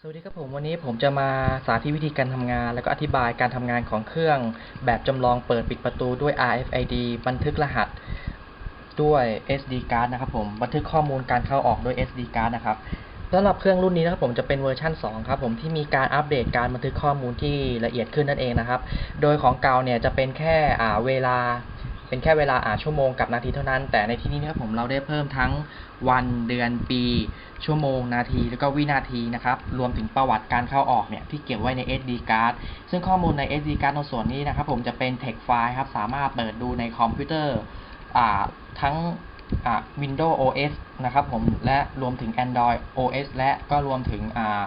สวัสดีครับผมวันนี้ผมจะมาสาธิตวิธีการทำงาน แล้วก็อธิบายการทำงานของเครื่องแบบจำลองเปิดปิดประตูด้วย RFID บันทึกรหัสด้วย SD card นะครับผมบันทึกข้อมูลการเข้าออกด้วย SD card นะครับสำหรับเครื่องรุ่นนี้นะครับผมจะเป็นเวอร์ชัน2 ครับผมที่มีการอัปเดตการบันทึกข้อมูลที่ละเอียดขึ้นนั่นเองนะครับ โดยของเก่าเนี่ยจะเป็นแค่เวลา เป็นแค่เวลาอ่าชั่วโมงกับนาทีเท่านั้น แต่ในที่นี้นะครับผมเราได้เพิ่มทั้งวันเดือนปี ชั่วโมง นาทีแล้วก็วินาทีนะครับ รวมถึงประวัติการเข้าออกเนี่ยที่เก็บไว้ใน SD card ซึ่งข้อมูลใน SD card ในส่วนนี้นะครับผมจะเป็น text file ครับสามารถเปิดดูในคอมพิวเตอร์อ่าทั้งอ่า Windows OS นะครับผมและรวมถึง Android OS และก็รวมถึงอ่า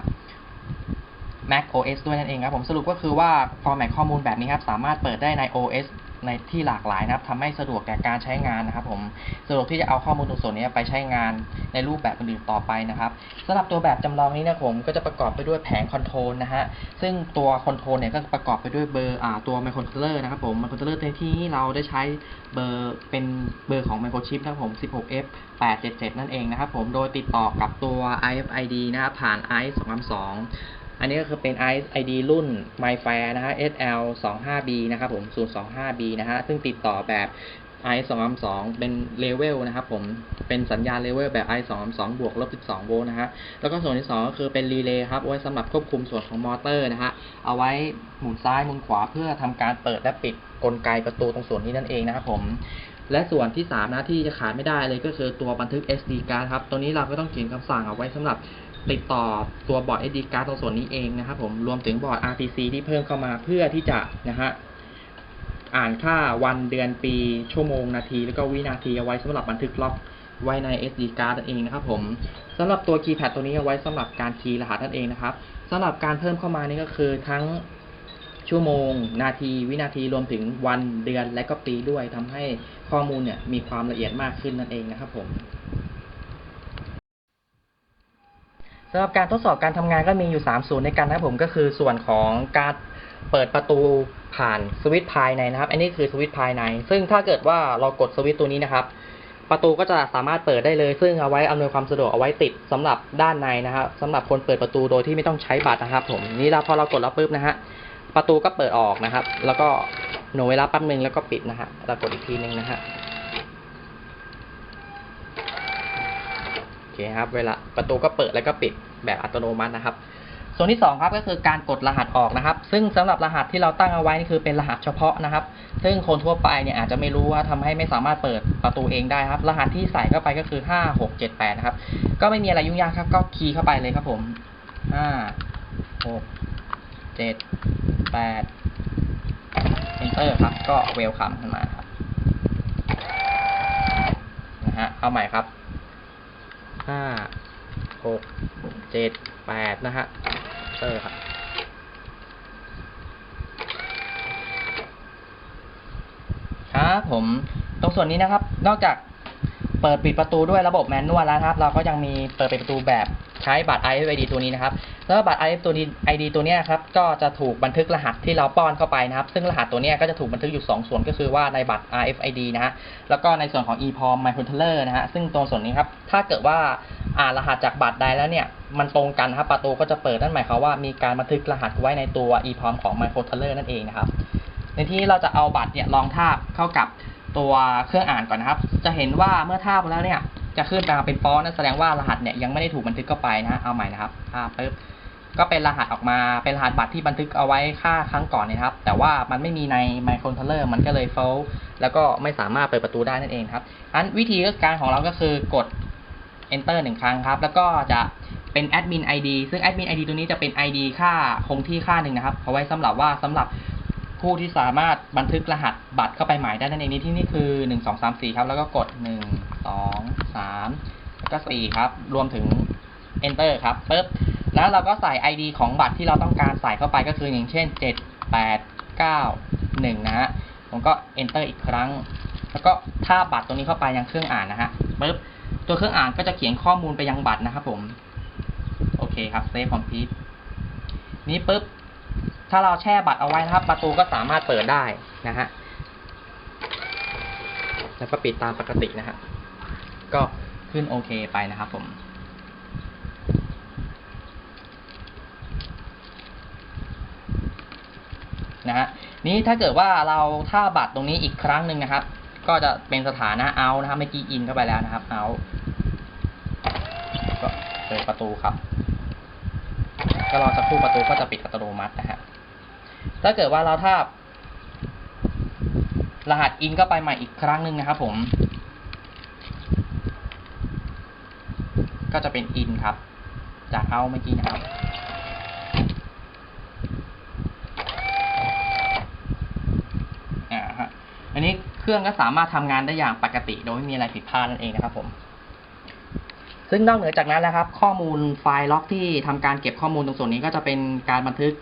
Mac OS ด้วยนั่นเองครับผมสรุปก็คือว่า ฟอร์แมตข้อมูลแบบนี้ครับ สามารถเปิดได้ใน OS ในที่หลากหลายนะครับทำให้สะดวกแก่การใช้งานนะครับ ผมสะดวกที่จะเอาข้อมูลตรงส่วนนี้ไปใช้งานในรูปแบบอื่นต่อไปนะครับสำหรับตัวแบบจำลองนี้นะผมก็จะประกอบไปด้วยแผงคอนโทรลนะฮะซึ่งตัวคอนโทรลเนี่ยก็ประกอบไปด้วยเบอร์อ่าตัวไมโครคอนโทรลเลอร์นะครับผมไมโครคอนโทรลเลอร์ในที่นี้เราได้ใช้เบอร์เป็นเบอร์ของไมโครชิปนะครับผม 16F 877 นั่นเองนะครับผมโดยติดต่อกับตัว RFID นะครับผ่าน i 2 3 2 อันนี้ก็คือเป็น I D รุ่น MyFair นะฮะ SL 25B นะครับผม 025B นะฮะ ซึ่งติดต่อแบบ i 232เป็นเลเวลนะครับผม เป็นสัญญาณเลเวลแบบ i 232บวกลบ12โวลต์นะฮะ แล้วก็ส่วนที่ 2 ก็คือเป็นรีเลย์ครับเอาไว้สำหรับควบคุมส่วนของมอเตอร์นะฮะ เอาไว้หมุนซ้ายหมุนขวาเพื่อทำการเปิดและปิดกลไกประตูตรงส่วนนี้นั่นเองนะครับผม และส่วนที่3นะที่จะขาดไม่ได้เลยก็คือตัวบันทึก SD card ครับ ตัวนี้เราก็ต้องเขียนคำสั่งเอาไว้สำหรับ ติดต่อตัวบอร์ด SD card ตรงส่วนนี้เองนะครับผมรวมถึงบอร์ด RTC ที่เพิ่มเข้ามาเพื่อที่จะนะฮะอ่านค่าวันเดือนปี ชั่วโมงนาที แล้วก็วินาทีเอาไว้สำหรับบันทึกล็อกไว้ใน SD card นั่นเองนะครับผมสำหรับตัวคีย์แพดตัวนี้เอาไว้สำหรับการคีย์รหัสนั่นเองนะครับสำหรับการเพิ่มเข้ามานี่ก็คือทั้งชั่วโมง นาที วินาทีรวมถึงวันเดือนและก็ปีด้วยทำให้ข้อมูลเนี่ยมีความละเอียดมากขึ้นนั่นเองนะครับผม สำหรับการทดสอบการทำงานก็มีอยู่ 3 ส่วนในกันนะครับผมก็คือส่วนของการเปิดประตูผ่านสวิตช์ภายในนะครับ อันนี้คือสวิตช์ภายใน ซึ่งถ้าเกิดว่าเรากดสวิตช์ตัวนี้นะครับ ประตูก็จะสามารถเปิดได้เลย ซึ่งเอาไว้อำนวยความสะดวกเอาไว้ติดสำหรับด้านในนะครับสำหรับคนเปิดประตูโดยที่ไม่ต้องใช้บัตรนะครับ ผมนี่เราพอเรากดแล้วปุ๊บนะฮะประตูก็เปิดออกนะครับ แล้วก็หน่วยเวลาแป๊บนึงแล้วก็ปิดนะฮะเรากดอีกทีนึงนะฮะ อเคครับเวลาประตูก็เปิดแล้วก็ปิดแบบอัตโนมัตินะครับ ส่วนที่สองครับก็คือการกดรหัสออกนะครับ ซึ่งสำหรับรหัสที่เราตั้งเอาไว้นี่คือเป็นรหัสเฉพาะนะครับ ซึ่งคนทั่วไปเนี่ยอาจจะไม่รู้ว่าทำให้ไม่สามารถเปิดประตูเองได้ครับ รหัสที่ใส่เข้าไปก็คือห้าหกเจ็ดแปดนะครับ ก็ไม่มีอะไรยุ่งยากครับ ก็คีย์เข้าไปเลยครับผมห้าหกเจ็ดแปด enter ครับ ก็ welcome ขึ้นมาครับนะฮะเอาใหม่ครับ ห้าหกเจ็ดแปดนะฮะเตอร์ครับครับผมตรงส่วนนี้นะครับ นอกจากเปิดปิดประตูด้วยระบบแมนนวลแล้วครับ เราก็ยังมีเปิดปิดประตูแบบ ใช้บัตร RFID ตัวนี้นะครับแล้วบัตร RFID ตัวนี้ครับก็จะถูกบันทึกรหัสที่เราป้อนเข้าไปนะครับ ซึ่งรหัสตัวนี้ก็จะถูกบันทึกอยู่ 2 ส่วนก็คือว่าในบัตร RFID นะฮะแล้วก็ในส่วนของ EPROM microcontroller นะฮะซึ่งตรงส่วนนี้ครับถ้าเกิดว่าอ่านรหัสจากบัตรใดแล้วเนี่ยมันตรงกันครับประตูก็จะเปิดนั่นหมายความว่ามีการบันทึกรหัสไว้ในตัว EPROM ของ microcontroller นั่นเองนะครับในที่เราจะเอาบัตรเนี่ยลองทาบเข้ากับตัวเครื่องอ่านก่อนนะครับ จะเห็นว่าเมื่อทาบแล้วเนี่ย จะขึ้นมาเป็นฟอนนั่นแสดงว่ารหัสเนี่ยยังไม่ได้ถูกบันทึกเข้าไปนะเอาใหม่นะครับทาปุ๊บก็เป็นรหัสออกมาเป็นรหัสบัตรที่บันทึกเอาไว้ค่าครั้งก่อนนะครับ แต่ว่ามันไม่มีในไมโครคอนโทรลเลอร์มันก็เลยเฟลแล้วก็ไม่สามารถเปิดประตูได้นั่นเองครับอันวิธีการของเราก็คือกด enter หนึ่งครั้งครับ แล้วก็จะเป็น admin ID ซึ่ง admin ID ตัวนี้จะเป็น ID ค่าคงที่ค่าหนึ่งนะครับเอาไว้สำหรับว่าสำหรับ ผู้ที่สามารถบันทึกรหัสบัตรเข้าไปหม่ได้นั่นเองนี่ที่นี่คือ1 2 3 4ครับ แล้วก็กด1 2 3แล้วก็4ครับ รวมถึง enter ครับปึ๊บแล้วเราก็ใส่ ID ของบัตรที่เราต้องการใส่เข้าไปก็คืออย่างเช่น 7 8 9 1 นะฮะ ผมก็ enter อีกครั้ง แล้วก็ถ้าบัตรตรงนี้เข้าไปยังเครื่องอ่านนะฮะปึ๊บ ตัวเครื่องอ่านก็จะเขียนข้อมูลไปยังบัตรนะครับผม โอเคครับเซฟคอมพิวนี้ปุ๊บ ถ้าเราแช่บัตรเอาไว้นะครับ ประตูก็สามารถเปิดได้นะฮะแล้วก็ปิดตามปกตินะฮะก็ขึ้นโอเคไปนะครับผมนะฮะนี้ถ้าเกิดว่าเราท่าบัตรตรงนี้อีกครั้งหนึ่งนะครับ ก็จะเป็นสถานะเอานะครับเมื่อกี้อินเข้าไปแล้วนะครับเอาก็เปิดประตูครับ ก็รอสักครู่ประตูก็จะปิดอัตโนมัตินะฮะ ถ้าเกิดว่าเราถ้ารหัสอินเข้าไปใหม่อีกครั้งหนึ่งนะครับผม ก็จะเป็นอินครับ จากเอาเมื่อกี้นะครับอ่าฮะอันนี้เครื่องก็สามารถทำงานได้อย่างปกติโดยไม่มีอะไรผิดพลาดนั่นเองนะครับผม ซึ่งนอกเหนือจากนั้นแล้วครับ ข้อมูลไฟล์ล็อกที่ทำการเก็บข้อมูลตรงส่วนนี้ก็จะเป็นการบันทึก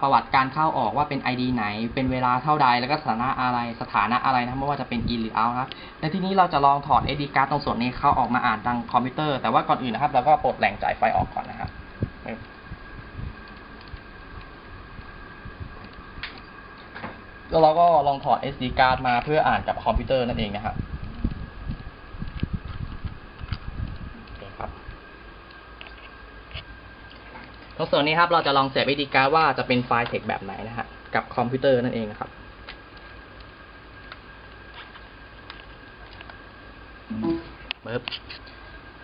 ประวัติการเข้าออกว่าเป็น ID ไหน เป็นเวลาเท่าใด แล้วก็สถานะอะไร สถานะอะไรนะไม่ว่าจะเป็น in หรือ out ครับ ในที่นี้เราจะลองถอด SD card ตรงส่วนนี้เข้าออกมาอ่านทางคอมพิวเตอร์ แต่ว่าก่อนอื่นนะครับ เราก็ปลดแหล่งจ่ายไฟออกก่อนนะครับแล้วเราก็ลองถอด SD card มาเพื่ออ่านกับคอมพิวเตอร์นั่นเองนะครับโอเคครับ ตรงส่วนนี้ครับเราจะลองเสียบ SD card ว่าจะเป็นไฟล์ text แบบไหนนะฮะกับคอมพิวเตอร์นั่นเองนะครับปึ๊บ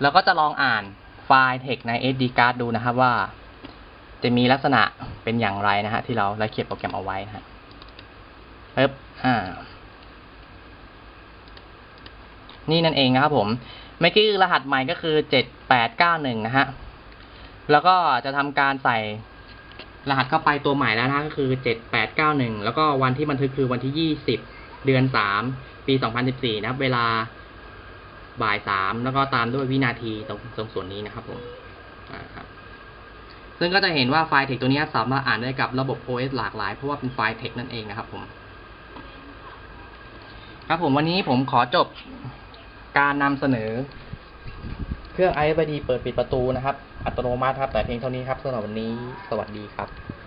แล้วก็จะลองอ่านไฟล์ text ใน SD card ดูนะครับว่า จะมีลักษณะเป็นอย่างไรนะฮะที่เราได้เขียนโปรแกรมเอาไว้นะฮะปึ๊บอ่า นี่นั่นเองนะครับผมเมื่อกี้รหัสใหม่ก็คือเจ็ดแปดเก้าหนึ่งนะฮะ แล้วก็จะทำการใส่รหัสเข้าไปตัวใหม่แล้วนะก็คือเจ็ดแปดเก้าหนึ่งแล้วก็วันที่บันทึกคือวันที่ยี่สิบเดือนสามปีสองพันสิบสี่นะครับ เวลาบ่ายสามแล้วก็ตามด้วยวินาทีตรงตรงส่วนนี้นะครับผมอ่าครับซึ่งก็จะเห็นว่าไฟล์ text ตัวนี้สามารถอ่านได้กับระบบ OS หลากหลาย เพราะว่าเป็นไฟล์ text นั่นเองนะครับผมครับผมวันนี้ผมขอจบการนำเสนอ เครื่อง i f i d เปิดปิดประตูนะครับ อัตโนมัติครับ แต่เพียงเท่านี้ครับสำหรับวันนี้ สวัสดีครับ